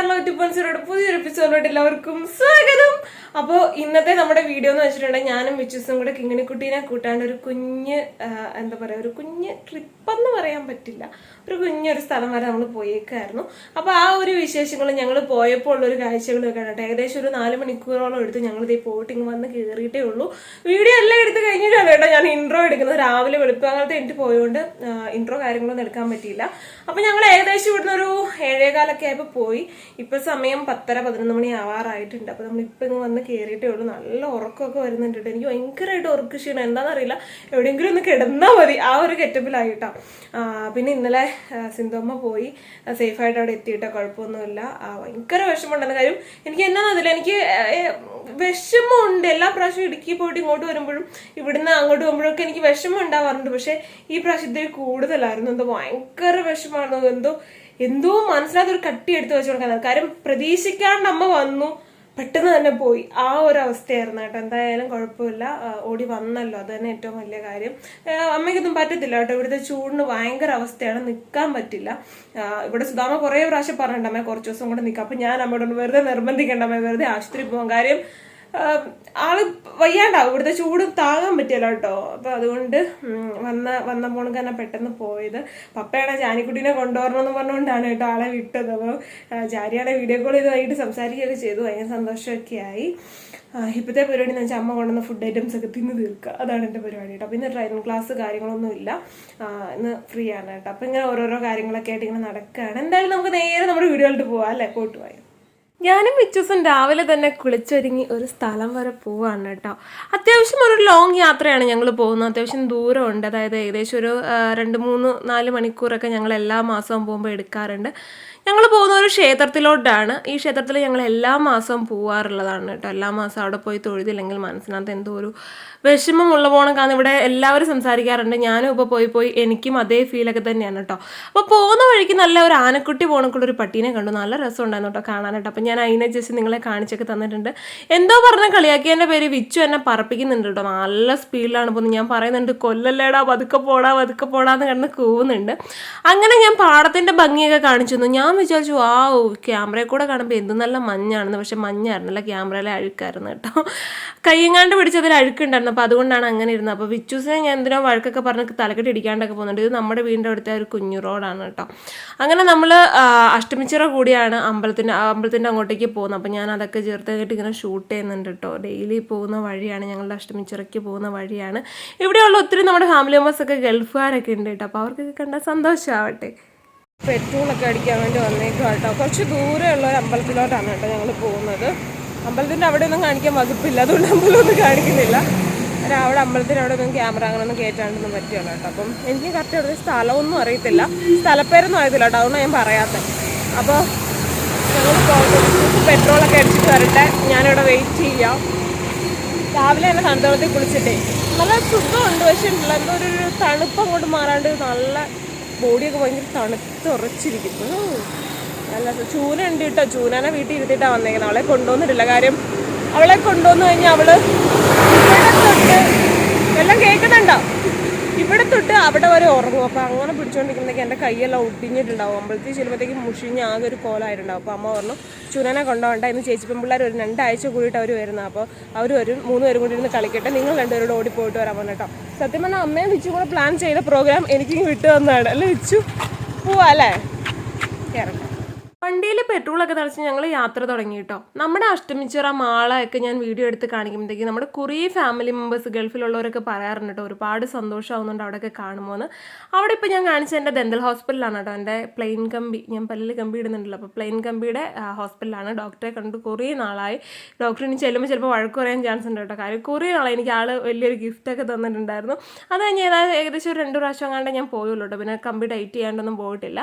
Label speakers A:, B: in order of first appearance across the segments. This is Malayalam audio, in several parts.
A: കേരള ടിപ്പൻസിയുടെ പുതിയൊരു എപ്പിസോഡിലോട്ട് എല്ലാവർക്കും സ്വാഗതം. അപ്പോൾ ഇന്നത്തെ നമ്മുടെ വീഡിയോ എന്ന് വെച്ചിട്ടുണ്ടെങ്കിൽ ഞാനും വിച്ചുസും കൂടെ കിങ്ങിണിക്കുട്ടീനെ കൂട്ടാണ്ട് ഒരു കുഞ്ഞ് എന്താ പറയുക ഒരു കുഞ്ഞ് ട്രിപ്പെന്ന് പറയാൻ പറ്റില്ല. ഒരു കുഞ്ഞൊരു സ്ഥലം വരെ നമ്മൾ പോയേക്കായിരുന്നു. അപ്പോൾ ആ ഒരു വിശേഷങ്ങൾ ഞങ്ങൾ പോയപ്പോൾ ഉള്ള ഒരു കാഴ്ചകളൊക്കെ കേട്ടോ ഏകദേശം ഒരു നാല് മണിക്കൂറോളം എടുത്ത് ഞങ്ങൾ ഇതേ പോയിട്ട് ഇങ്ങ് വന്ന് കയറിയിട്ടേ ഉള്ളൂ. വീഡിയോ എല്ലാം എടുത്ത് കഴിഞ്ഞിട്ടാണ് കേട്ടോ ഞാൻ ഇൻട്രോ എടുക്കുന്നത്. രാവിലെ വെളുപ്പാകാലത്ത് എനിക്ക് പോയതുകൊണ്ട് ഇൻട്രോ കാര്യങ്ങളൊന്നും എടുക്കാൻ പറ്റിയില്ല. അപ്പോൾ ഞങ്ങൾ ഏകദേശം ഇവിടുന്ന് ഒരു ഏഴേകാലൊക്കെ ആയപ്പോൾ പോയി. ഇപ്പൊ സമയം പത്തര പതിനൊന്ന് മണി ആവാറായിട്ടുണ്ട്. അപ്പോൾ നമ്മൾ ഇപ്പൊ ഇങ്ങ് വന്ന് കയറിയിട്ടേ ഉള്ളൂ. നല്ല ഉറക്കമൊക്കെ വരുന്നുണ്ട്. എനിക്ക് ഭയങ്കരമായിട്ട് ഉറക്ക ക്ഷീണം. എന്താണെന്നറിയില്ല എവിടെയെങ്കിലും ഒന്ന് കിടന്നാൽ മതി. ആ ഒരു കെറ്റപ്പിലായിട്ടോ. പിന്നെ ഇന്നലെ സിന്ധുമ്മ പോയി. സേഫായിട്ട് അവിടെ എത്തിയിട്ടോ. കുഴപ്പമൊന്നുമില്ല. ഭയങ്കര വിഷമമുണ്ടെന്ന കാര്യം എനിക്ക് എന്നാന്നതില്ല എനിക്ക് വിഷമമുണ്ട്. എല്ലാ പ്രാവശ്യവും ഇടുക്കി പോയിട്ട് ഇങ്ങോട്ട് വരുമ്പോഴും ഇവിടുന്ന് അങ്ങോട്ട് പോകുമ്പോഴൊക്കെ എനിക്ക് വിഷമം ഉണ്ടാവാറുണ്ട്. പക്ഷെ ഈ പ്രാവശ്യത്തിൽ കൂടുതലായിരുന്നു. എന്താ ഭയങ്കര വിഷമാണ് എന്തോ എന്തോ മനസ്സിലാത്തൊരു കട്ടി എടുത്ത് വെച്ച് കൊടുക്കാൻ. കാര്യം പ്രതീക്ഷിക്കാണ്ട് അമ്മ വന്നു പെട്ടെന്ന് തന്നെ പോയി. ആ ഒരു അവസ്ഥയായിരുന്നു കേട്ടോ. എന്തായാലും കുഴപ്പമില്ല. ഓടി വന്നല്ലോ. അത് തന്നെ ഏറ്റവും വലിയ കാര്യം. അമ്മയ്ക്കൊന്നും പറ്റത്തില്ല കേട്ടോ. ഇവിടുത്തെ ചൂടിന് ഭയങ്കര അവസ്ഥയാണ്. നിൽക്കാൻ പറ്റില്ല. ഇവിടെ സുധാമ കുറേ പ്രാവശ്യം പറഞ്ഞിട്ടുണ്ട് അമ്മ കുറച്ച് ദിവസം കൂടെ നിൽക്കാം അപ്പം ഞാൻ അമ്മയോട് വെറുതെ നിർബന്ധിക്കേണ്ട. അമ്മ വെറുതെ ആശുപത്രി പോകാൻ കാര്യം ആൾ വയ്യാണ്ടാവും. ഇവിടുത്തെ ചൂട് താങ്ങാൻ പറ്റിയല്ലോ കേട്ടോ. അപ്പൊ അതുകൊണ്ട് വന്ന വന്ന പോണക്ക് തന്നെ പെട്ടെന്ന് പോയത്. പപ്പയാണ് ജാനിക്കുട്ടീനെ കൊണ്ടുവരണമെന്ന് പറഞ്ഞുകൊണ്ടാണ് കേട്ടോ ആളെ വിട്ടത്. അപ്പോൾ ജാരിയാളെ വീഡിയോ കോൾ ചെയ്ത് വൈകിട്ട് സംസാരിക്കുകയൊക്കെ ചെയ്തു. ഭയങ്കര സന്തോഷമൊക്കെ ആയി ഇപ്പോഴത്തെ പരിപാടി എന്ന് വെച്ചാൽ അമ്മ കൊണ്ടുവന്ന ഫുഡ് ഐറ്റംസ് ഒക്കെ തിന്ന് തീർക്കുക. അതാണ് എന്റെ പരിപാടി കേട്ടോ. അപ്പോൾ ഇന്ന് ഡ്രൈവിംഗ് ക്ലാസ് കാര്യങ്ങളൊന്നും ഇല്ല. ഇന്ന് ഫ്രീ ആണ് കേട്ടോ. അപ്പോൾ ഇങ്ങനെ ഓരോരോ കാര്യങ്ങളൊക്കെ ആയിട്ട് ഇങ്ങനെ നടക്കുകയാണ്. എന്തായാലും നമുക്ക് നേരെ നമ്മുടെ വീഡിയോയിലോട്ട് പോവാം അല്ലേ? പോയിട്ട് ഞാനും വിച്ചൂസും രാവിലെ തന്നെ കുളിച്ചൊരുങ്ങി ഒരു സ്ഥലം വരെ പോവാണ് കേട്ടോ. അത്യാവശ്യം ഒരു ലോങ് യാത്രയാണ് ഞങ്ങൾ പോകുന്നത്. അത്യാവശ്യം ദൂരമുണ്ട്. അതായത് ഏകദേശം ഒരു രണ്ട് മൂന്ന് നാല് മണിക്കൂറൊക്കെ ഞങ്ങൾ എല്ലാ മാസവും പോകുമ്പോൾ എടുക്കാറുണ്ട്. ഞങ്ങൾ പോകുന്ന ഒരു ക്ഷേത്രത്തിലോട്ടാണ്. ഈ ക്ഷേത്രത്തിൽ ഞങ്ങൾ എല്ലാ മാസവും പോവാറുള്ളതാണ് കേട്ടോ. എല്ലാ മാസം അവിടെ പോയി തൊഴുതില്ലെങ്കിൽ മനസ്സിനകത്ത് എന്തോ ഒരു വിഷമമുള്ള പോണക്കാന്ന് ഇവിടെ എല്ലാവരും സംസാരിക്കാറുണ്ട്. ഞാനും ഇപ്പോൾ പോയി പോയി എനിക്കും അതേ ഫീലൊക്കെ തന്നെയാണ് കേട്ടോ. അപ്പോൾ പോകുന്ന വഴിക്ക് നല്ല ഒരു ആനക്കുട്ടി പോണക്കുള്ള ഒരു പട്ടീനെ കണ്ടു. നല്ല രസമുണ്ടായിരുന്നു കേട്ടോ കാണാനായിട്ട്. അപ്പം ഞാൻ അതിനെ ജസ്റ്റ് നിങ്ങളെ കാണിച്ചൊക്കെ തന്നിട്ടുണ്ട്. എന്തോ പറഞ്ഞ കളിയാക്കിയതിന്റെ പേര് വിച്ചു എന്നെ പറപ്പിക്കുന്നുണ്ട് കേട്ടോ. നല്ല സ്പീഡിലാണ് പോകുന്നത്. ഞാൻ പറയുന്നുണ്ട് കൊല്ലല്ലേടാ പതുക്കെ പോടാ പതുക്കെ പോടാന്ന് കിടന്ന് കൂവുന്നുണ്ട്. അങ്ങനെ ഞാൻ പാടത്തിന്റെ ഭംഗിയൊക്കെ കാണിച്ചു തന്നു ഞാൻ വിചാരിച്ചു ആ ക്യാമറയിൽ കൂടെ കാണുമ്പോൾ എന്ത് നല്ല മഞ്ഞാണെന്ന്. പക്ഷെ മഞ്ഞായിരുന്നല്ല ക്യാമറയിലെ അഴുക്കായിരുന്നു കേട്ടോ. കയ്യങ്ങാണ്ട് പിടിച്ചതിൽ അഴുക്കുണ്ടായിരുന്നു. അപ്പോൾ അതുകൊണ്ടാണ് അങ്ങനെ ഇരുന്നത്. അപ്പോൾ വിച്ചൂസിനെ ഞാൻ എന്തിനോ വഴക്കൊക്കെ പറഞ്ഞ് തലക്കെട്ട് ഇടിക്കാണ്ടൊക്കെ പോകുന്നുണ്ട്. ഇത് നമ്മുടെ വീടിന്റെ അടുത്ത ഒരു കുഞ്ഞു റോഡാണ് കേട്ടോ. അങ്ങനെ നമ്മൾ അഷ്ടമിച്ചിറ കൂടിയാണ് അമ്പലത്തിന്റെ അമ്പലത്തിന്റെ അങ്ങോട്ടേക്ക് പോകുന്നത് അപ്പോൾ ഞാൻ അതൊക്കെ ചേർത്തായിട്ട് ഇങ്ങനെ ഷൂട്ട് ചെയ്യുന്നുണ്ട് കേട്ടോ ഡെയിലി പോകുന്ന വഴിയാണ് ഞങ്ങളുടെ അഷ്ടമിച്ചിറയ്ക്ക് പോകുന്ന വഴിയാണ്. ഇവിടെയുള്ള ഒത്തിരി നമ്മുടെ ഫാമിലി മെമ്പേഴ്സൊക്കെ ഗൾഫുകാരൊക്കെ ഉണ്ട് കേട്ടോ അപ്പോൾ അവർക്കൊക്കെ കണ്ടാൽ സന്തോഷമാവട്ടെ പെട്രോളൊക്കെ അടിക്കാൻ വേണ്ടി വന്നേക്കും കേട്ടോ കുറച്ച് ദൂരെയുള്ള ഒരു അമ്പലത്തിലോട്ടാണ് കേട്ടോ ഞങ്ങൾ പോകുന്നത്. അമ്പലത്തിന്റെ അവിടെ ഒന്നും കാണിക്കാൻ വകുപ്പില്ല. അതുകൊണ്ട് അമ്പലമൊന്നും കാണിക്കുന്നില്ല. അവിടെ അമ്പലത്തിന്റെ അവിടെ ഒന്നും ക്യാമറ അങ്ങനെ ഒന്നും കയറ്റാണ്ടൊന്നും പറ്റില്ല കേട്ടോ അപ്പം എനിക്ക് കറക്റ്റ് അവിടെ സ്ഥലമൊന്നും അറിയത്തില്ല. സ്ഥലപ്പേരൊന്നും അറിയത്തില്ല അതുകൊണ്ട് ഞാൻ പറയാത്തത് അപ്പോൾ ഞങ്ങൾ പോകും പെട്രോളൊക്കെ അടിച്ചിട്ട് വരട്ടെ. ഞാനിവിടെ വെയിറ്റ് ചെയ്യാം. രാവിലെ തന്നെ തണുത്തവളത്തിൽ കുളിച്ചിട്ടേ. നല്ല സുഖമുണ്ട്. പക്ഷെ ഉണ്ടല്ലോ എന്തോ ഒരു തണുപ്പ് അങ്ങോട്ട് മാറാണ്ട് നല്ല ബോഡിയൊക്കെ ഭയങ്കര തണുത്ത് ഉറച്ചിരിക്കുന്നു. നല്ല സു- ചൂന ഉണ്ട് കേട്ടോ. ചൂനനെ വീട്ടിൽ ഇരുത്തിയിട്ടാണ് വന്നേക്കുന്നത് അവളെ കൊണ്ടുവന്നിട്ടില്ല. കാര്യം അവളെ കൊണ്ടുവന്നു കഴിഞ്ഞാൽ അവൾ എല്ലാം കേൾക്കുന്നുണ്ടോ? ഇവിടെ തൊട്ട് അവിടെ വരെ ഉറങ്ങും. അപ്പോൾ അങ്ങനെ പിടിച്ചോണ്ടിരിക്കുന്നെങ്കിൽ എന്റെ കൈയെല്ലാം ഒടിഞ്ഞിട്ടുണ്ടാവും. അമ്പലത്തിൽ ചെല്ലുമ്പോഴത്തേക്ക് മുഷിഞ്ഞ് ആകെ ഒരു കോലായിട്ടുണ്ടാവും അപ്പോൾ അമ്മ പറഞ്ഞു ചുനനെ കൊണ്ടുപോകണ്ട ഇന്ന് ചേച്ചി പെൺപിള്ളേർ ഒരു രണ്ടാഴ്ച കൂടിയിട്ട് അവർ വരുന്നത്. അപ്പോൾ അവർ വരും. മൂന്ന് പേരും കൂടി ഇരുന്ന് കളിക്കട്ടെ. നിങ്ങൾ രണ്ടുപേരോട് ഓടി പോയിട്ട് വരാൻ പറഞ്ഞിട്ടോ സത്യം പറഞ്ഞാൽ അമ്മയും വിച്ചു കൂടെ പ്ലാൻ ചെയ്ത പ്രോഗ്രാം എനിക്ക് വിട്ടു തന്നതാണ്. അല്ലേ വിച്ചു പോവാ അല്ലേ? ഇറങ്ങാം. വണ്ടിയിൽ പെട്രോളൊക്കെ തളിച്ച് ഞങ്ങൾ യാത്ര തുടങ്ങി കേട്ടോ നമ്മുടെ അഷ്ടമിച്ചിറ മാളയൊക്കെ ഞാൻ വീഡിയോ എടുത്ത് കാണിക്കുമ്പോഴത്തേക്ക് നമ്മുടെ കുറേ ഫാമിലി മെമ്പേഴ്സ് ഗൾഫിലുള്ളവരൊക്കെ പറയാറുണ്ട് കേട്ടോ ഒരുപാട് സന്തോഷമാവുന്നുണ്ട് അവിടെയൊക്കെ കാണുമോയെന്ന് അവിടെ ഇപ്പോൾ ഞാൻ കാണിച്ചത് എന്റെ ദന്തൽ ഹോസ്പിറ്റലാണ് കേട്ടോ എന്റെ പ്ലെയിൻ കമ്പി ഞാൻ പല്ലിൽ കമ്പി ഇടുന്നുണ്ടല്ലോ. അപ്പോൾ പ്ലെയിൻ കമ്പിയുടെ ഹോസ്പിറ്റലാണ് ഡോക്ടറെ കണ്ട് കുറേ നാളായി. ഡോക്ടറിന് ചെല്ലുമ്പോൾ ചിലപ്പോൾ വഴക്ക് പറയാൻ ചാൻസ് ഉണ്ട് കേട്ടോ കാര്യം കുറേ നാളായി എനിക്ക് ആൾ വലിയൊരു ഗിഫ്റ്റൊക്കെ തന്നിട്ടുണ്ടായിരുന്നു. അത് കഴിഞ്ഞ് ഏതായാലും ഏകദേശം ഒരു രണ്ട് പ്രാവശ്യം അങ്ങാണ്ട് ഞാൻ പോയുള്ളൂ കേട്ടോ പിന്നെ കമ്പി ടൈറ്റ് ചെയ്യാണ്ടൊന്നും പോയിട്ടില്ല.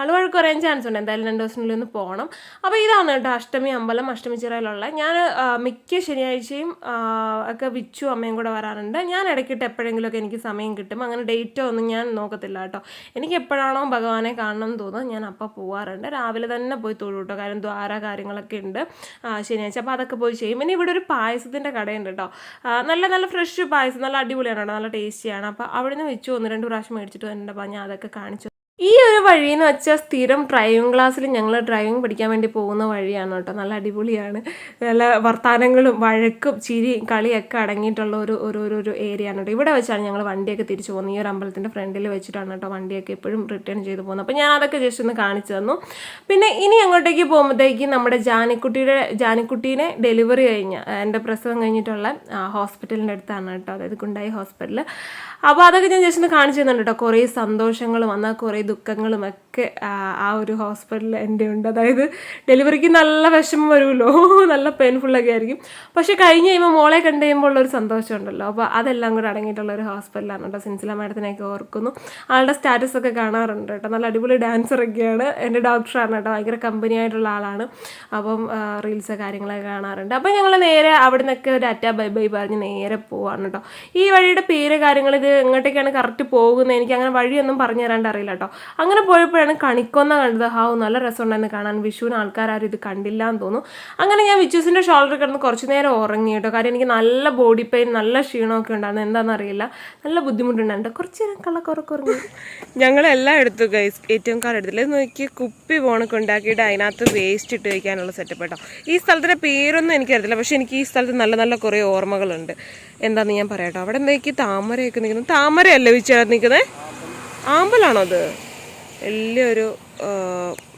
A: ആൾ വഴക്ക് പറയാൻ ചാൻസ് ഉണ്ട്. എന്തായാലും രണ്ട് ദിവസത്തിനുള്ളിൽ ഒന്ന് പോകണം. അപ്പോൾ ഇതാണ് കേട്ടോ അഷ്ടമി അമ്പലം അഷ്ടമി ചിറയിലുള്ള. ഞാൻ മിക്ക ശനിയാഴ്ചയും ഒക്കെ വിച്ചു അമ്മയും കൂടെ വരാറുണ്ട്. ഞാൻ ഇടയ്ക്കിട്ട് എപ്പോഴെങ്കിലുമൊക്കെ എനിക്ക് സമയം കിട്ടും. അങ്ങനെ ഡേറ്റോ ഒന്നും ഞാൻ നോക്കത്തില്ല കേട്ടോ. എനിക്ക് എപ്പോഴാണോ ഭഗവാനെ കാണണം എന്ന് തോന്നുന്നത് ഞാൻ അപ്പോൾ പോകാറുണ്ട് രാവിലെ തന്നെ പോയി തൊഴു കേട്ടോ. കാരണം ദ്വാര കാര്യങ്ങളൊക്കെ ഉണ്ട് ശനിയാഴ്ച. അപ്പോൾ അതൊക്കെ പോയി ചെയ്യും. പിന്നെ ഇവിടെ ഒരു പായസത്തിന്റെ കടയുണ്ട് കേട്ടോ. നല്ല നല്ല ഫ്രഷ് പായസം. നല്ല അടിപൊളിയാണ് കേട്ടോ. നല്ല ടേസ്റ്റിയാണ്. അപ്പോൾ അവിടെ നിന്ന് വെച്ചു ഒന്ന് രണ്ട് പ്രാവശ്യം മേടിച്ചിട്ട് വന്നിട്ട് അപ്പോൾ ഞാൻ അതൊക്കെ കാണിച്ചു ഈ ഒരു വഴി എന്ന് വെച്ചാൽ സ്ഥിരം ഡ്രൈവിംഗ് ക്ലാസ്സിൽ ഞങ്ങൾ ഡ്രൈവിംഗ് പഠിക്കാൻ വേണ്ടി പോകുന്ന വഴിയാണ് കേട്ടോ. നല്ല അടിപൊളിയാണ്. നല്ല വർത്തമാനങ്ങളും വഴക്കും ചിരിയും കളിയൊക്കെ അടങ്ങിയിട്ടുള്ള ഒരു ഒരു ഒരു ഏരിയ ആണ് കേട്ടോ. ഇവിടെ വെച്ചാണ് ഞങ്ങൾ വണ്ടിയൊക്കെ തിരിച്ചു പോകുന്നത്. ഈ ഒരു അമ്പലത്തിന്റെ ഫ്രണ്ടിൽ വെച്ചിട്ടാണ് കേട്ടോ വണ്ടിയൊക്കെ എപ്പോഴും റിട്ടേൺ ചെയ്ത് പോകുന്നത്. അപ്പോൾ ഞാൻ അതൊക്കെ ജസ്റ്റ് ഒന്ന് കാണിച്ചു തന്നു. പിന്നെ ഇനി അങ്ങോട്ടേക്ക് പോകുമ്പോഴത്തേക്ക് നമ്മുടെ ജാനിക്കുട്ടിയുടെ ജാനിക്കുട്ടീനെ ഡെലിവറി കഴിഞ്ഞ എന്റെ പ്രസവം കഴിഞ്ഞിട്ടുള്ള ഹോസ്പിറ്റലിന്റെ അടുത്താണ് കേട്ടോ. അതായത് കുണ്ടായി ഹോസ്പിറ്റൽ അപ്പോൾ അതൊക്കെ ഞാൻ ജസ്റ്റ് ഒന്ന് കാണിച്ചു തന്നുണ്ട് കേട്ടോ. കുറേ സന്തോഷങ്ങൾ വന്ന കുറേ ദുഃഖങ്ങളും ഒക്കെ ആ, ഒരു ഹോസ്പിറ്റലിൽ എന്റെ ഉണ്ട്. അതായത് ഡെലിവറിക്ക് നല്ല വിഷമം വരുമല്ലോ. നല്ല പെയിൻഫുള്ളൊക്കെ ആയിരിക്കും. പക്ഷേ കഴിഞ്ഞ് കഴിയുമ്പോൾ മോളെ കണ്ടു കഴിയുമ്പോൾ ഉള്ളൊരു സന്തോഷമുണ്ടല്ലോ. അപ്പോൾ അതെല്ലാം കൂടെ അടങ്ങിയിട്ടുള്ള ഒരു ഹോസ്പിറ്റലാണ് കേട്ടോ. സിൻസില മാഡത്തിനെയൊക്കെ ഓർക്കുന്നു. ആളുടെ സ്റ്റാറ്റസ് ഒക്കെ കാണാറുണ്ട് കേട്ടോ. നല്ല അടിപൊളി ഡാൻസർ ഡാൻസറൊക്കെയാണ് എന്റെ ഡോക്ടറാണ് കേട്ടോ. ഭയങ്കര കമ്പനി ആയിട്ടുള്ള ആളാണ്. അപ്പം റീൽസ് കാര്യങ്ങളൊക്കെ കാണാറുണ്ട്. അപ്പം ഞങ്ങൾ നേരെ അവിടെ നിന്നൊക്കെ ഒരു അറ്റ ബൈ ബൈ പറഞ്ഞ് നേരെ പോവാണ് കേട്ടോ. ഈ വഴിയുടെ പേര് കാര്യങ്ങൾ ഇത് എങ്ങോട്ടേക്കാണ് കറക്റ്റ് പോകുന്നത്. എനിക്ക് അങ്ങനെ വഴിയൊന്നും പറഞ്ഞു തരാണ്ട് അറിയില്ല കേട്ടോ. അങ്ങനെ പോയപ്പോഴാണ് കണിക്കൊന്ന കണ്ടത്. ഹാവ് നല്ല രസമുണ്ടായിരുന്നു കാണാൻ. വിഷുവിന് ആൾക്കാരും ഇത് കണ്ടില്ല എന്ന് തോന്നുന്നു. അങ്ങനെ ഞാൻ വിച്ചൂസിന്റെ ഷോൾഡർ കിടന്ന് കുറച്ച് നേരം ഉറങ്ങി കേട്ടോ. കാര്യം എനിക്ക് നല്ല ബോഡി പെയിൻ നല്ല ക്ഷീണമൊക്കെ ഉണ്ടായിരുന്നു. എന്താണെന്ന് അറിയില്ല നല്ല ബുദ്ധിമുട്ടുണ്ടായിരുന്നു. കുറച്ച് നേരം കള്ളക്കുറക്കുറങ്ങി ഞങ്ങളെല്ലാം എടുത്തു ഗൈസ് ഏറ്റവും കാർഡ് എടുത്തില്ല. നോക്കി കുപ്പി പോണൊക്കെ ഉണ്ടാക്കിയിട്ട് അതിനകത്ത് വേസ്റ്റ് ഇട്ട് വയ്ക്കാനുള്ള സെറ്റപ്പ് കേട്ടോ. ഈ സ്ഥലത്തിന്റെ പേരൊന്നും എനിക്കറിയത്തില്ല പക്ഷേ എനിക്ക് ഈ സ്ഥലത്ത് നല്ല നല്ല കുറേ ഓർമ്മകളുണ്ട്. എന്താണെന്ന് ഞാൻ പറയാം കേട്ടോ. അവിടെ എന്തൊക്കെ താമരയൊക്കെ നിൽക്കുന്നത്? താമരയല്ലേ വിച്ചാൽ നിൽക്കുന്നത് ആമ്പലാണോ അത്? വലിയൊരു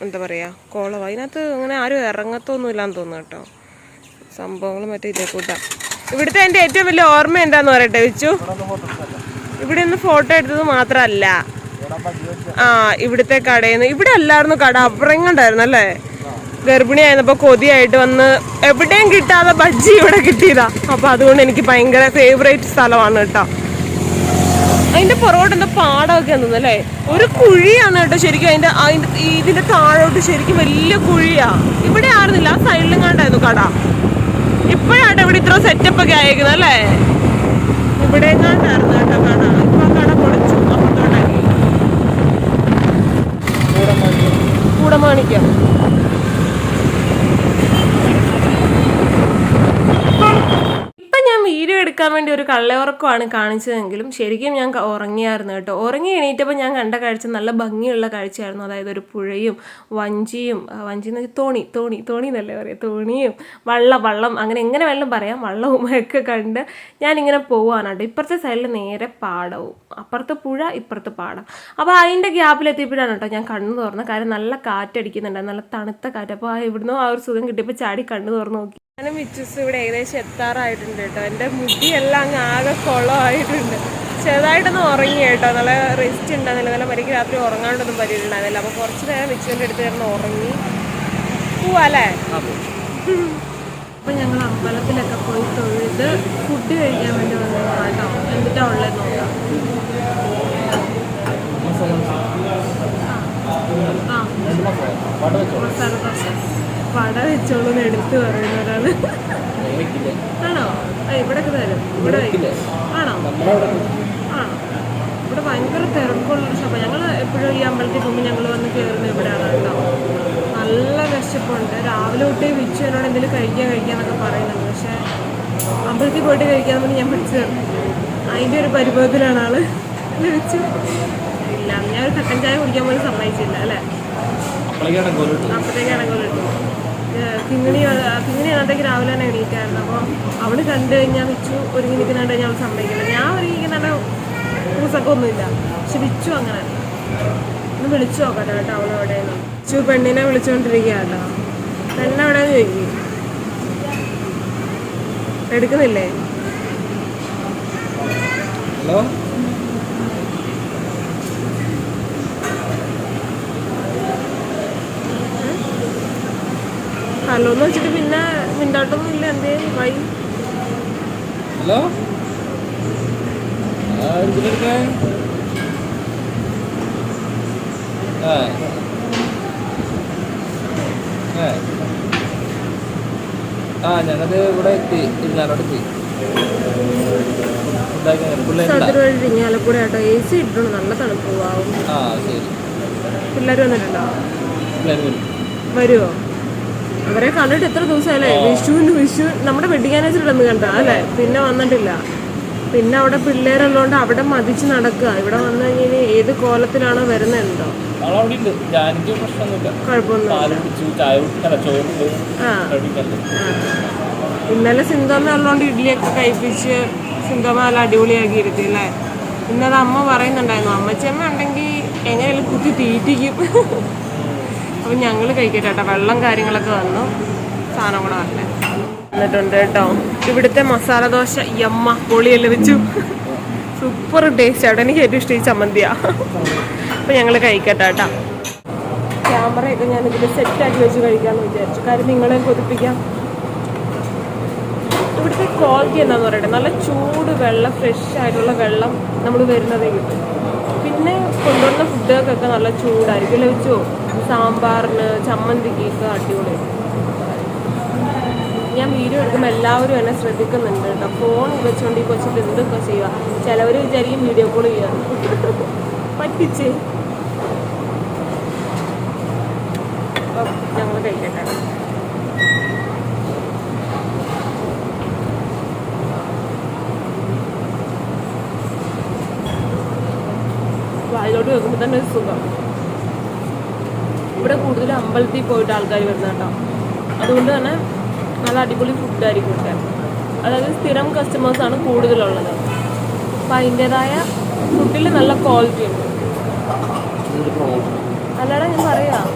A: എന്താ പറയുക കോളം അതിനകത്ത് അങ്ങനെ ആരും ഇറങ്ങത്തൊന്നുമില്ലാന്ന് തോന്നുന്നു കേട്ടോ. സംഭവങ്ങൾ മറ്റേ ഇതേ കൂട്ടാം. ഇവിടുത്തെ എന്റെ ഏറ്റവും വലിയ ഓർമ്മ എന്താന്ന് പറയട്ടെ വെച്ചു? ഇവിടെ നിന്ന് ഫോട്ടോ എടുത്തത് മാത്രമല്ല ആ ഇവിടുത്തെ കടയിൽ നിന്ന് ഇവിടെ അല്ലായിരുന്നു കട അപ്പുറങ്ങണ്ടായിരുന്നു അല്ലേ? ഗർഭിണിയായിരുന്നപ്പോ കൊതിയായിട്ട് വന്ന് എവിടെയും കിട്ടാതെ ബജ്ജി ഇവിടെ കിട്ടിയതാ. അപ്പൊ അതുകൊണ്ട് എനിക്ക് ഭയങ്കര ഫേവറേറ്റ് സ്ഥലമാണ് കേട്ടോ. അതിന്റെ പുറകോട്ട് എന്താ പാടമൊക്കെ തോന്നുന്നു അല്ലേ? ഒരു കുഴിയാണ് കേട്ടോ ശരിക്കും അതിന്റെ അതിന്റെ ഇതിന്റെ താഴോട്ട് ശരിക്കും വലിയ കുഴിയാ. ഇവിടെ ആയിരുന്നില്ല ആ സൈഡിലും കണ്ടായിരുന്നു കട. ഇപ്പോഴാട്ടോ ഇവിടെ ഇത്ര സെറ്റപ്പ് ഒക്കെ ആയിരിക്കുന്നത് അല്ലേ? ഇവിടെ കണ്ടായിരുന്നു കേട്ടോ കട. ഇപ്പൊ ആ കട പൊളിച്ചു. വീഡിയോ എടുക്കാൻ വേണ്ടി ഒരു കള്ളയുറക്കമാണ് കാണിച്ചതെങ്കിലും ശരിക്കും ഞാൻ ഉറങ്ങിയായിരുന്നു കേട്ടോ. ഉറങ്ങി എണീറ്റപ്പോൾ ഞാൻ കണ്ട കാഴ്ച നല്ല ഭംഗിയുള്ള കാഴ്ചയായിരുന്നു. അതായത് ഒരു പുഴയും വഞ്ചിയും വഞ്ചി എന്ന് വെച്ചാൽ തോണി തോണി തോണി എന്നല്ലേ പറയാം? തോണിയും വള്ളം വള്ളം അങ്ങനെ എങ്ങനെ വെള്ളം പറയാം. വള്ളവും ഒക്കെ കണ്ട് ഞാനിങ്ങനെ പോവാണ് കേട്ടോ. ഇപ്പുറത്തെ സൈഡിൽ നേരെ പാടവും അപ്പുറത്തെ പുഴ ഇപ്പുറത്ത് പാടം. അപ്പോൾ അതിന്റെ ഗ്യാപ്പിലെത്തിയപ്പോഴാണ് കേട്ടോ ഞാൻ കണ്ണു തുറന്നത് കാര്യം നല്ല കാറ്റടിക്കുന്നുണ്ടായിരുന്നു നല്ല തണുത്ത കാറ്റ്. അപ്പോൾ ഇവിടുന്ന് ആ ഒരു സുഖം കിട്ടിയപ്പോൾ ചാടി കണ്ണു തുറന്നു നോക്കി. ഞാനും മിച്ചസ് ഇവിടെ ഏകദേശം എത്താറായിട്ടുണ്ട് കേട്ടോ. എന്റെ മുടിയെല്ലാം അങ്ങ് ആകെ കുളമായിട്ടുണ്ട്. ചെറുതായിട്ടൊന്ന് ഉറങ്ങി കേട്ടോ. നല്ല റെസ്റ്റ് ഉണ്ടായിരുന്നില്ല. നല്ല മരിക്ക് രാത്രി ഉറങ്ങാണ്ടൊന്നും പരിയിട്ടുണ്ടായിരുന്നില്ല അപ്പോൾ കുറച്ച് നേരം മിച്ചുവിന്റെ അടുത്ത് കിടന്ന് ഉറങ്ങി പോവാല്ലേ അപ്പോൾ ഞങ്ങൾ അമ്പലത്തിലൊക്കെ പോയി തൊഴുത് ഫുഡ് കഴിക്കാൻ വേണ്ടി വന്നതാണ് കേട്ടോ. എന്നിട്ടാ ഉള്ളത് നോക്കാം. ആ. മസാല ദോശ. വട വെച്ചോളൂ എന്ന് എടുത്ത് പറയുന്ന ഒരാൾ. ആണോ? ഇവിടെ ഇവിടൊക്കെ തരും. ഇവിടെ. ആണോ? ആണോ? ഇവിടെ ഭയങ്കര തിരക്കുള്ള സമയം ഞങ്ങൾ എപ്പോഴും ഈ അമ്പലത്തിൽ പോകുമ്പോൾ ഞങ്ങൾ വന്ന് കയറുന്നത് ഇവിടെയാണ് കേട്ടോ. നല്ല വിശപ്പുണ്ട്. രാവിലെ തൊട്ടേ വിച്ചു എന്നോട് എന്തെങ്കിലും കഴിക്കാൻ കഴിക്കാന്നൊക്കെ പറയുന്നുണ്ട്. പക്ഷേ അമ്പലത്തിൽ പോയിട്ട് കഴിക്കാൻ വേണ്ടി ഞാൻ പിടിച്ചു അതിന്റെ ഒരു പരിഭവത്തിലാണ് ആൾ. വിളിച്ചു ഇല്ല ഞാൻ ഒരു കട്ടൻ ചായ കുടിക്കാൻ പോലും സമ്മതിച്ചില്ല അല്ലേ? അപ്പോഴത്തേക്ക് ഇടങ്ങോലിട്ടു കിങ്ങിണി കിങ്ങിണി കണ്ടെങ്കിൽ രാവിലെ തന്നെ എണീറ്റായിരുന്നു. അപ്പോൾ അവൾ കണ്ടു കഴിഞ്ഞാൽ വിച്ചു ഒരുങ്ങി നിൽക്കുന്നുണ്ട് ഞാൻ സമ്മതിക്കില്ല. ഞാൻ ഒരുങ്ങിക്കുന്നുണ്ട് പൂസൊക്കെ ഒന്നുമില്ല പക്ഷെ വിച്ചു അങ്ങനെ. ഒന്ന് വിളിച്ചു നോക്കട്ടെ കേട്ടോ അവിടെ വിച്ചു പെണ്ണിനെ വിളിച്ചുകൊണ്ടിരിക്കുക കേട്ടോ പെണ്ണെവിടെയെന്ന് ചോദിക്കും. എടുക്കുന്നില്ലേ?
B: ഹലോ?
A: ഹലോ എന്ന് വെച്ചിട്ട് പിന്നെ മിണ്ടാട്ടൊന്നും ഇല്ല. എന്തേ? വൈ
B: ഹലോ ആ ഞങ്ങളത് ഇവിടെ എത്തി. ഞാനോട് എത്തി.
A: ഇരിങ്ങാലക്കൂടെ എ സി ഇട്ടിട്ടുണ്ട് നല്ല തണുപ്പ്. പോവാവും
B: ആ ശരി.
A: പിള്ളേർ വന്നിട്ടുണ്ടോ? വരുമോ അവരെ കണ്ടിട്ട് എത്ര ദിവസമല്ലേ വിഷുവിന് വിഷു നമ്മുടെ വെഡിങ് ആനിവേഴ്സറി ഒന്ന് കണ്ട അല്ലേ? പിന്നെ വന്നിട്ടില്ല. പിന്നെ അവിടെ പിള്ളേരുള്ളതുകൊണ്ട് അവിടെ മതിച്ച് നടക്കുക ഇവിടെ വന്നു കഴിഞ്ഞാൽ ഏത് കോലത്തിലാണോ വരുന്നുണ്ടോ. ഇന്നലെ സിന്തോമ ഉള്ളതുകൊണ്ട് ഇഡ്ഡലിയൊക്കെ കഴിപ്പിച്ച് സിന്തോമ നല്ല അടിപൊളിയാക്കി ഇരുത്തി അല്ലേ? ഇന്നത് അമ്മ പറയുന്നുണ്ടായിരുന്നു അമ്മച്ചമ്മ ഉണ്ടെങ്കിൽ എങ്ങനെയാലും കുത്തി തീറ്റിക്കും. അപ്പം ഞങ്ങൾ കഴിക്കട്ടെ കേട്ടോ. വെള്ളം കാര്യങ്ങളൊക്കെ വന്നു. സാധനം കൂടെ വരണേ എന്നിട്ടുണ്ട് കേട്ടോ. ഇവിടുത്തെ മസാല ദോശ യമ്മ പൊളിയല്ലേ വെച്ചു. സൂപ്പർ ടേസ്റ്റ് ആട്ടോ എനിക്ക് ഏറ്റവും ഇഷ്ടം ഈ ചമ്മന്തിയാ. അപ്പം ഞങ്ങൾ കഴിക്കട്ടെ കേട്ടോ. ക്യാമറയൊക്കെ ഞാൻ ഇതിൽ സെറ്റാക്കി വെച്ച് കഴിക്കാമെന്ന് വിചാരിച്ചു. കാര്യം നിങ്ങളെ കൊതിപ്പിക്കാം. ഇവിടുത്തെ ക്വാളിറ്റി എന്താന്ന് പറയട്ടെ. നല്ല ചൂട് വെള്ളം ഫ്രഷ് ആയിട്ടുള്ള വെള്ളം നമ്മൾ വരുന്നതേ കിട്ടും പിന്നെ കൊണ്ടുവരുന്ന ഫുഡൊക്കെ നല്ല ചൂടായിരിക്കും. ലഭിച്ചോ സാമ്പാറിന് ചമ്മന്തിക്കൊക്കെ അടിപൊളി. ഞാൻ വീഡിയോ എടുക്കുമ്പോൾ എല്ലാവരും എന്നെ ശ്രദ്ധിക്കുന്നുണ്ട് കേട്ടോ. ഫോൺ വെച്ചുകൊണ്ട് ഈ കൊച്ചിട്ട് എന്തൊക്കെ ചെയ്യുക ചിലവർ വിചാരിക്കും വീഡിയോ കോൾ ചെയ്യാം. പറ്റിച്ചേ? ഞങ്ങൾ കഴിക്കട്ടെ. വായിലോട്ട് വെക്കുമ്പോൾ തന്നെ ഒരു സുഖം. ഇവിടെ കൂടുതലും അമ്പലത്തിൽ പോയിട്ട് ആൾക്കാർ വരുന്ന കേട്ടോ. അതുകൊണ്ട് തന്നെ നല്ല അടിപൊളി ഫുഡായിരിക്കും ഇവിടെ. അതായത് സ്ഥിരം കസ്റ്റമേഴ്സാണ് കൂടുതലുള്ളത്. അപ്പം അതിന്റെതായ ഫുഡിൽ നല്ല ക്വാളിറ്റി ഉണ്ട്. അല്ലാതെ ഞാൻ പറയാം.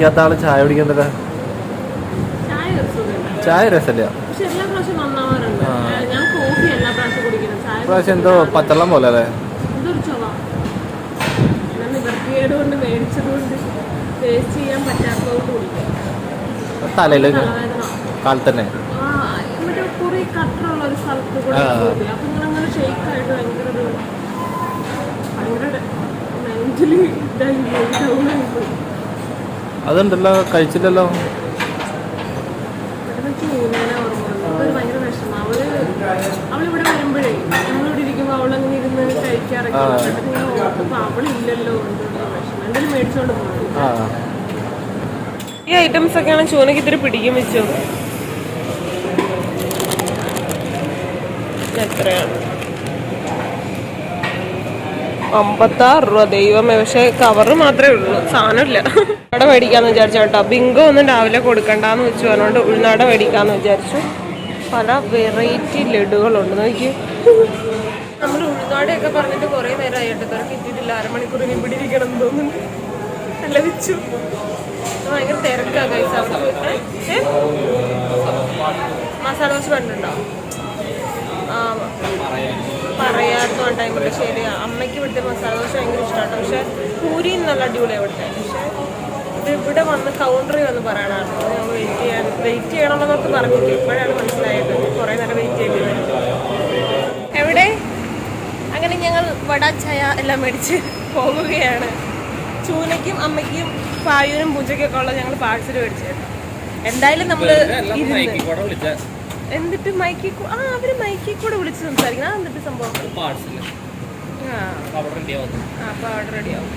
C: കുടിക്കാത്ത ആൾ ചായ കുടിക്കുന്നത്
A: ചായ
C: രസല്ല രസമില്ല.
A: പ്രാവശ്യം
C: എന്തോ പച്ചവെള്ളം പോലെ അല്ലേ? തലയിൽ കാലത്ത് തന്നെ
A: ഭയങ്കര ഇതായി. പോയി ഡൗൺ ആയി പോയി.
C: അതുണ്ടല്ലോ കഴിച്ചില്ലല്ലോ.
A: അവളിവിടെ വരുമ്പോഴേ നമ്മളിവിടെ ഇരിക്കുമ്പോൾ അവളങ്ങനെ ഇരുന്ന് കഴിക്കാറൊക്കെ ഉണ്ട്. പെട്ടെന്ന് ഇങ്ങനെ ഓർക്കുമ്പോൾ അവളില്ലല്ലോ എന്നുള്ള എന്തെങ്കിലും മേടിച്ചോണ്ട് പോകും
C: ആ.
A: ഈ ഐറ്റംസ് ഒക്കെയാണ് ചൂനയ്ക്ക് ഇത്തിരി പിടിക്കും വെച്ചോ. എത്രയാണ്? അമ്പത്താറ് രൂപ ദൈവമേ പക്ഷെ കവറ് മാത്രമേ ഉള്ളൂ. സാധനമില്ല ഉൾനാട മേടിക്കാന്ന് വിചാരിച്ചു കേട്ടോ. ബിങ്കോ ഒന്നും രാവിലെ കൊടുക്കണ്ടെന്ന് വെച്ചു. അതുകൊണ്ട് ഉൾനാട മേടിക്കാന്ന് വിചാരിച്ചു. പല വെറൈറ്റി ലഡുകളുണ്ട്. നോക്കി. നമ്മൾ ഉൾനാടയൊക്കെ പറഞ്ഞിട്ട് കുറേ നേരമായി കേട്ടോ. അരമണിക്കൂർ ഇനി ഇവിടെ ഇരിക്കണം അല്ല വെച്ചു. ഭയങ്കര തിരക്കാ? മസാല ദോശ കണ്ടുണ്ടോ ആ പറയാത്ത ടൈമിൽ ശരിയാ അമ്മയ്ക്ക് ഇവിടുത്തെ മസാല ദോശ ഭയങ്കര ഇഷ്ടമാണ് പക്ഷെ പൂരി നല്ല അടിപൊളിയാണ് ഇവിടുത്തെ പക്ഷെ ഇത് ഇവിടെ വന്ന് കൗണ്ടറിൽ വന്ന് പറയണമായിരുന്നു ഞങ്ങൾ വെയിറ്റ് ചെയ്യാൻ വെയിറ്റ് ചെയ്യണമെന്നൊക്കെ പറഞ്ഞിട്ട് ഇപ്പോഴാണ് മനസ്സിലായത്. കുറേ നേരം വെയിറ്റ് ചെയ്യേണ്ടി വരും എവിടെ? അങ്ങനെ ഞങ്ങൾ വട ചായ എല്ലാം മേടിച്ച് പോകുകയാണ് ചൂനയ്ക്കും അമ്മയ്ക്കും പായൂരും പൂജയ്ക്കൊക്കെ ഉള്ള ഞങ്ങൾ പാഴ്സൽ മേടിച്ചു. എന്തായാലും നമ്മൾ
B: ഇരുന്ന്
A: എന്നിട്ട് മൈക്കിൽ ആ അവർ മൈക്കിൽ കൂടെ വിളിച്ച് സംസാരിക്കണം. ആ എന്നിട്ട് സംഭവം അപ്പൊ അവിടെ റെഡിയാവും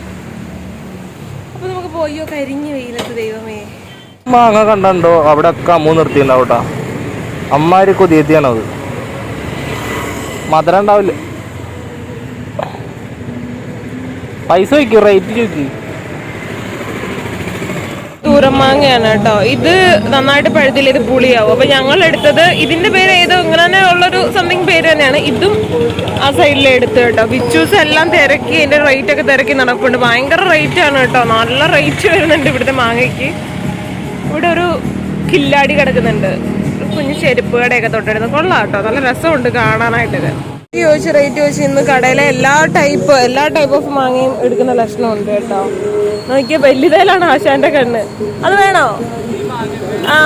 A: അപ്പൊ നമുക്ക് പോയോ കരിഞ്ഞു വെയിലത്ത് ദൈവമേ.
C: മാങ്ങ കണ്ടോ അവിടെ ഒക്കെ അമ്മ നിർത്തിണ്ടാവട്ടാ അമ്മാര് കൊതിയെത്തിയാണത്. മധുരം ഉണ്ടാവില്ല. പൈസ ചോദിക്കും റേറ്റ് ചോദിക്കും.
A: ദൂരം മാങ്ങയാണ് കേട്ടോ. ഇത് നന്നായിട്ട് പഴുതില്ല ഇത് പുളിയാവും. അപ്പൊ ഞങ്ങൾ എടുത്തത് ഇതിന്റെ പേര് ഏതോ ഇങ്ങനെ ഉള്ളൊരു സംതിങ് പേര് തന്നെയാണ്. ഇതും ആ സൈഡിൽ എടുത്തു കേട്ടോ. ബിച്ചൂസ് എല്ലാം തിരക്കി അതിന്റെ റേറ്റ് ഒക്കെ തിരക്കി നടക്കുന്നുണ്ട് ഭയങ്കര റേറ്റ് ആണ് കേട്ടോ. നല്ല റേറ്റ് വരുന്നുണ്ട് ഇവിടുത്തെ മാങ്ങയ്ക്ക്. ഇവിടെ ഒരു കില്ലാടി കിടക്കുന്നുണ്ട്. കുഞ്ഞു ചെരുപ്പ് കടയൊക്കെ തൊട്ടടുത്ത് കൊള്ളാം കേട്ടോ. നല്ല രസമുണ്ട് കാണാനായിട്ടത് ചോദിച്ച് റേറ്റ് ചോദിച്ച് ഇന്ന് കടയിലെ എല്ലാ ടൈപ്പ് എല്ലാ ടൈപ്പ് ഓഫ് മാങ്ങയും എടുക്കുന്ന ലക്ഷണമുണ്ട് കേട്ടോ. നോക്കിയ വലുതേലാണ് ആശാന്റെ കണ്ണ്. അത് വേണോ? ആ.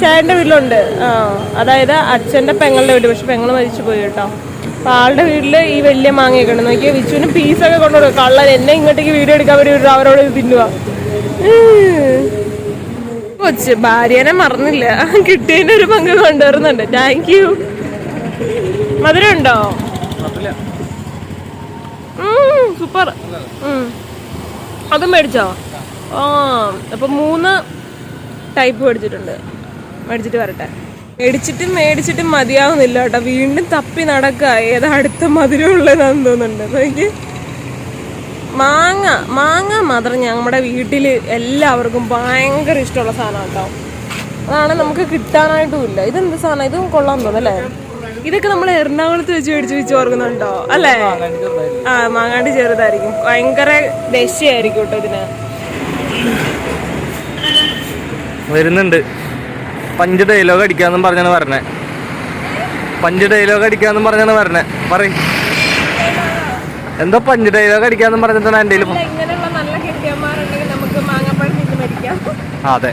A: ചേട്ടന്റെ വീട്ടിലുണ്ട്. ആ. അതായത് അച്ഛന്റെ പെങ്ങളുടെ വീട് പക്ഷെ പെങ്ങൾ മരിച്ചു പോയി കേട്ടോ. അപ്പൊ ആളുടെ വീട്ടിൽ ഈ വലിയ മാങ്ങയൊക്കെ ഉണ്ട്. നോക്കിയാൽ വിച്ചുവിന് ഒക്കെ കൊണ്ടുപോകും കള്ളൻ എന്നെ ഇങ്ങോട്ടേക്ക് വീഡിയോ എടുക്കാൻ വേണ്ടി വിടും അവരോട് തിന്നുക കൊച്ച് ഭാര്യനെ മറന്നില്ല. കിട്ടിയതിന്റെ ഒരു പങ്ക് കൊണ്ടുവരുന്നുണ്ട്. താങ്ക് യു മധുരം ഉണ്ടോ? സൂപ്പർ അതും മേടിച്ചോ? ആ അപ്പൊ മൂന്ന് ടൈപ്പ് മേടിച്ചിട്ടുണ്ട്. മേടിച്ചിട്ട് വരട്ടെ. മേടിച്ചിട്ടും മേടിച്ചിട്ടും മതിയാവുന്നില്ല കേട്ടോ. വീണ്ടും തപ്പി നടക്കുക ഏതാ അടുത്ത മധുരം ഉള്ളതാന്ന് തോന്നുന്നുണ്ട്. എനിക്ക് മാങ്ങ മാങ്ങ മാത്രം ഞങ്ങളുടെ വീട്ടിൽ എല്ലാവർക്കും ഭയങ്കര ഇഷ്ടമുള്ള സാധനം കേട്ടോ അതാണ് നമുക്ക് കിട്ടാനായിട്ടും ഇല്ല. ഇതെന്ത് സാധനം? ഇതും കൊള്ളാൻ തോന്നുന്നല്ലേ ഇതൊക്കെ നമ്മൾ എറണാകുളത്ത് വെച്ച് മേടിച്ച് വെച്ച് ഓർക്കുന്നുണ്ടോ? അല്ലേ? ആ മാങ്ങാണ്ട് ചെറുതായിരിക്കും. ഭയങ്കര ദശയായിരിക്കും കേട്ടോ ഇതിന്.
C: വരുന്നുണ്ട്. പഞ്ച് ഡയലോഗ് അടിക്കാന്നും പറഞ്ഞാണ് പറഞ്ഞേ പഞ്ച് ഡയലോഗ് അടിക്കാന്നും പറഞ്ഞാണ് പറഞ്ഞേ പറയും. എന്തോ പഞ്ച് ഡയലോഗ് അടിക്കാന്നും പറഞ്ഞിട്ടാണ്
A: എന്റെ മരിക്കാം.
C: അതെ.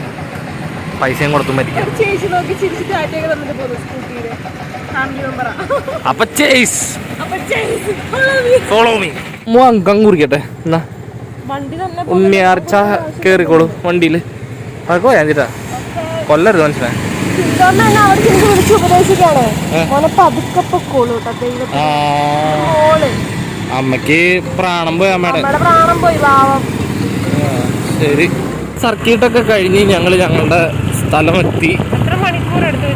C: പൈസയും കൊടുത്തും മരിക്കാം.
A: ചേച്ചി നോക്കി ചിരിച്ചിട്ട് ആറ്റയൊക്കെ തന്നിട്ട് പോകുന്നു മെമ്പറാ
C: അപ്പൊ ചേസ്. ഫോളോ മീ അങ്കം കുറിക്കട്ടെ. എന്നാ.
A: വണ്ടി തന്നെ
C: ഉണ്ണിയാർച്ച കേറിക്കോളൂ വണ്ടിയിൽ അതൊക്കെ പോയാ ചേട്ടാ കൊല്ലരുത് മനസ്സിലായി? അമ്മയ്ക്ക് പ്രാണം പോയി അമ്മയുടെ ശരി. സർക്കിട്ടൊക്കെ കഴിഞ്ഞ് ഞങ്ങൾ ഞങ്ങളുടെ സ്ഥലം എത്തി.
A: എത്ര മണിക്കൂർ എടുത്തു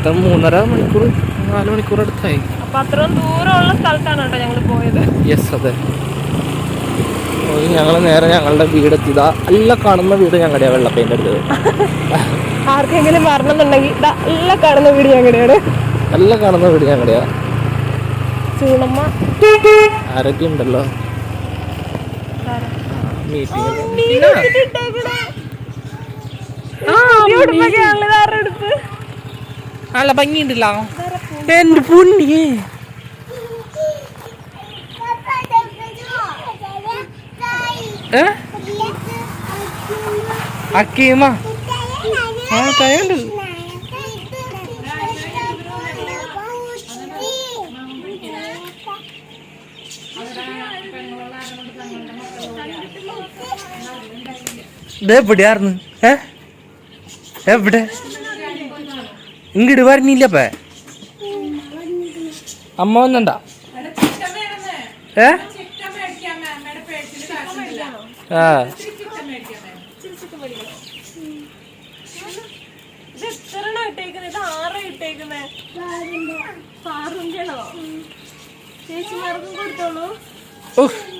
C: ഇത്ര മൂന്നര മണിക്കൂർ. നാല് മണിക്കൂർ അടുത്തായി.
A: അപ്പൊ അത്രയും ദൂരമുള്ള സ്ഥലത്താണ് കേട്ടോ ഞങ്ങൾ പോയത്.
C: യെസ് അതെ. ഞങ്ങൾ നേരെ ഞങ്ങളുടെ വീട് എത്തിയതാ അല്ല കാണുന്ന വീട് ഞങ്ങളുടെ വെള്ളപ്പേന്റെ അടുത്ത്.
A: ആർക്കെങ്കിലും വരണമെന്നുണ്ടെങ്കിൽ നല്ല കാണുന്ന വീട് ഞങ്ങളുടെയാണ്.
C: നല്ല കാണുന്ന വീട് ഞങ്ങളുടെയാ.
A: ചൂണമ്മ.
C: ആരൊക്കെ ഉണ്ടല്ലോ? മീറ്റിംഗ് നല്ല ഭംഗിയുണ്ടല്ലോ. എന്റെ പുണ്യേ ഏ അക്കീമ. ആ തയ്യുണ്ട് ഇത് എവിടെയായിരുന്നു? ഏ എവിടെ? ഇങ്ങോട്ട് വരണില്ലപ്പേ അമ്മ വന്നണ്ട? ഏ? ആ.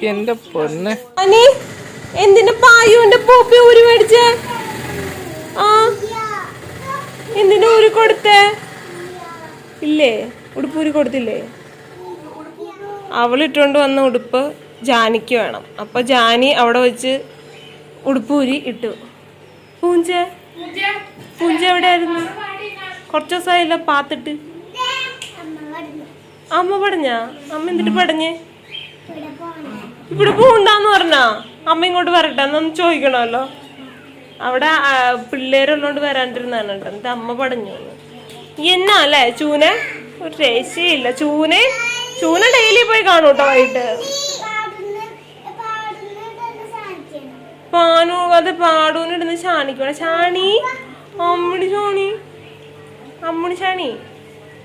C: എന്റെ പൊന്നെ.
A: അനി എന്തിന്റെ പായുവിന്റെ പോപ്പി ഊരി മേടിച്ചേ? ആ. എന്തിന്റെ ഊരി കൊടുത്തേ? ഇല്ലേ? ഉടുപ്പ് ഊരി കൊടുത്തില്ലേ? അവൾ ഇട്ടുകൊണ്ട് വന്ന ഉടുപ്പ് ജാനിക്ക് വേണം. അപ്പൊ ജാനി അവിടെ വെച്ച് ഉടുപ്പൂരി ഇട്ടു. പൂഞ്ച? പൂഞ്ച എവിടെയായിരുന്നു? കുറച്ച് ദിവസമായില്ല പാത്തിട്ട്. അമ്മ പടഞ്ഞ? അമ്മ എന്തിട്ട് പടഞ്ഞേ? ഇവിടെ പോണ്ടാന്ന് പറഞ്ഞാ? അമ്മ ഇങ്ങോട്ട് വരട്ടെ എന്നൊന്ന് ചോദിക്കണമല്ലോ. അവിടെ പിള്ളേരുള്ളോണ്ട് വരാണ്ടിരുന്നാണ് കേട്ടോ. എന്നിട്ട് അമ്മ പടഞ്ഞു. എന്നാ അല്ലേ? ചൂന? ഒരു രക്ഷയില്ല ചൂനെ? ചൂന ഡെയിലി പോയി കാണും കേട്ടോ വൈകിട്ട്. പാനു അത് പാടൂന്നിടുന്ന് ശാണിക്കണ ചാണി അമ്മടി ശാണി? അമ്മടി ചാണി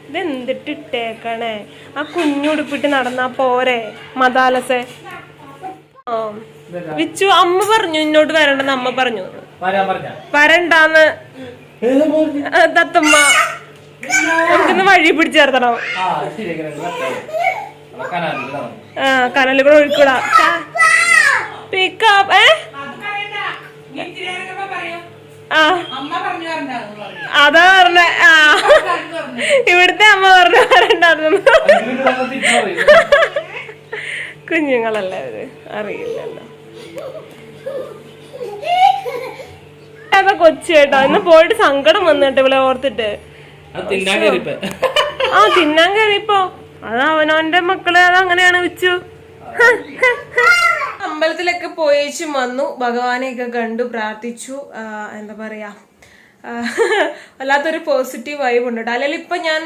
A: ഇതെന്തിട്ട് ഇട്ടേക്കണേ ആ കുഞ്ഞുടുപ്പിട്ട് നടന്നാ പോരെ മതാലസെ വിച്ചു അമ്മ പറഞ്ഞു ഇന്നോട്ട് വരണ്ടെന്ന് അമ്മ പറഞ്ഞു. വരണ്ടാന്ന്. തത്തമ്മ നമുക്കിന്ന് വഴി പിടിച്ചേർത്തണം ആ കനലിൽ കൂടെ ഒഴുക്കൂടാ പിക്കപ്പ് ഏ? ആ. അതാ പറഞ്ഞ. ആ. ഇവിടുത്തെ അമ്മ പറഞ്ഞു വരണ്ടായിരുന്നു. കുഞ്ഞുങ്ങളല്ലേ അവർ? അറിയില്ലല്ലോ. കൊച്ചു കേട്ടോ. ഇന്ന് പോയിട്ട് സങ്കടം വന്നിട്ട് ഇവിടെ ഓർത്തിട്ട്.
B: തിന്നാൻ കയറിപ്പോ
A: ആ തിന്നാൻ കയറിയപ്പോ അത് അവനവന്റെ മക്കൾ അത് അങ്ങനെയാണ് വെച്ചു. അമ്പലത്തിലൊക്കെ പോയേച്ചും വന്നു. ഭഗവാനെയൊക്കെ കണ്ടു പ്രാർത്ഥിച്ചു. എന്താ പറയാ? വല്ലാത്തൊരു പോസിറ്റീവ് വൈബ് ഉണ്ട് കേട്ടോ. അല്ലെങ്കിൽ ഇപ്പൊ ഞാൻ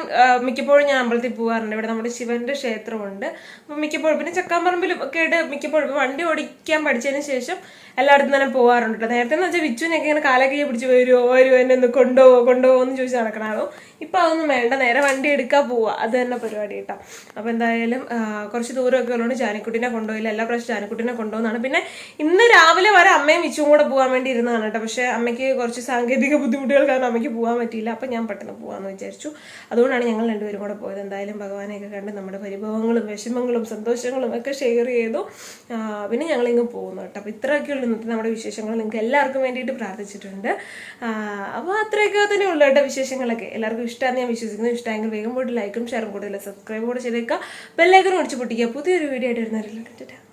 A: മിക്കപ്പോഴും ഞാൻ അമ്പലത്തിൽ പോകാറുണ്ട് ഇവിടെ നമ്മുടെ ശിവന്റെ ക്ഷേത്രമുണ്ട്. അപ്പൊ മിക്കപ്പോഴും പിന്നെ ചക്കാമ്പറമ്പിലും ഒക്കെ ആയിട്ട് മിക്കപ്പോഴും വണ്ടി ഓടിക്കാൻ പഠിച്ചതിന് ശേഷം എല്ലായിടത്തും തന്നെ പോകാറുണ്ട് കേട്ടോ നേരത്തെ എന്ന് വെച്ചാൽ വിച്ചുവിനൊക്കെ ഇങ്ങനെ കാലൊക്കെ പിടിച്ച് വരുമോ വരുമോ എന്നെ ഒന്ന് കൊണ്ടുപോകോ കൊണ്ടുപോകോ എന്ന് ചോദിച്ച് നടക്കണാണോ ഇപ്പോൾ അതൊന്നും വേണ്ട നേരെ വണ്ടി എടുക്കാൻ പോവാ. അത് തന്നെ പരിപാടി കേട്ടോ അപ്പോൾ എന്തായാലും കുറച്ച് ദൂരമൊക്കെ ഉള്ളതുകൊണ്ട് ജാനിക്കുട്ടിനെ കൊണ്ടുപോയില്ല. എല്ലാ പ്രാവശ്യം ജാനിക്കുട്ടിനെ കൊണ്ടുപോകുന്നതാണ്. പിന്നെ ഇന്ന് രാവിലെ വരെ അമ്മയും വിച്ചും കൂടെ പോകാൻ വേണ്ടി ഇരുന്നതാണ് കേട്ടോ പക്ഷേ അമ്മയ്ക്ക് കുറച്ച് സാങ്കേതിക ബുദ്ധിമുട്ടുകൾ കാരണം അമ്മയ്ക്ക് പോകാൻ പറ്റിയില്ല. അപ്പോൾ ഞാൻ പെട്ടെന്ന് പോകാമെന്ന് വിചാരിച്ചു. അതുകൊണ്ടാണ് ഞങ്ങൾ രണ്ടുപേരും കൂടെ പോയത്. എന്തായാലും ഭഗവാനെയൊക്കെ കണ്ട് നമ്മുടെ പരിഭവങ്ങളും വിഷമങ്ങളും സന്തോഷങ്ങളും ഒക്കെ ഷെയർ ചെയ്തു. പിന്നെ ഞങ്ങളിങ്ങ് പോകുന്നു കേട്ടോ അപ്പോൾ ഇത്രയൊക്കെയുള്ള ഇന്നത്തെ നമ്മുടെ വിശേഷങ്ങൾ നിങ്ങൾക്ക് എല്ലാവർക്കും വേണ്ടിയിട്ട് പ്രാർത്ഥിച്ചിട്ടുണ്ട്. അപ്പോൾ അത്രയൊക്കെ തന്നെ ഉള്ളു കേട്ടോ വിശേഷങ്ങളൊക്കെ. എല്ലാവർക്കും ഇഷ്ടമാണെന്ന് ഞാൻ വിശ്വസിക്കുന്നു. ഇഷ്ടമെങ്കിൽ വേഗം പോയിട്ട് ലൈക്കും ഷെയറും കൂടുതൽ സബ്സ്ക്രൈബ് കൂടെ ചെയ്തേക്കുക. ബെല്ലൈക്കനും അടിച്ചു പൊട്ടിക്കുക. പുതിയൊരു വീഡിയോ ആയിട്ട് വരുന്നവരില്ല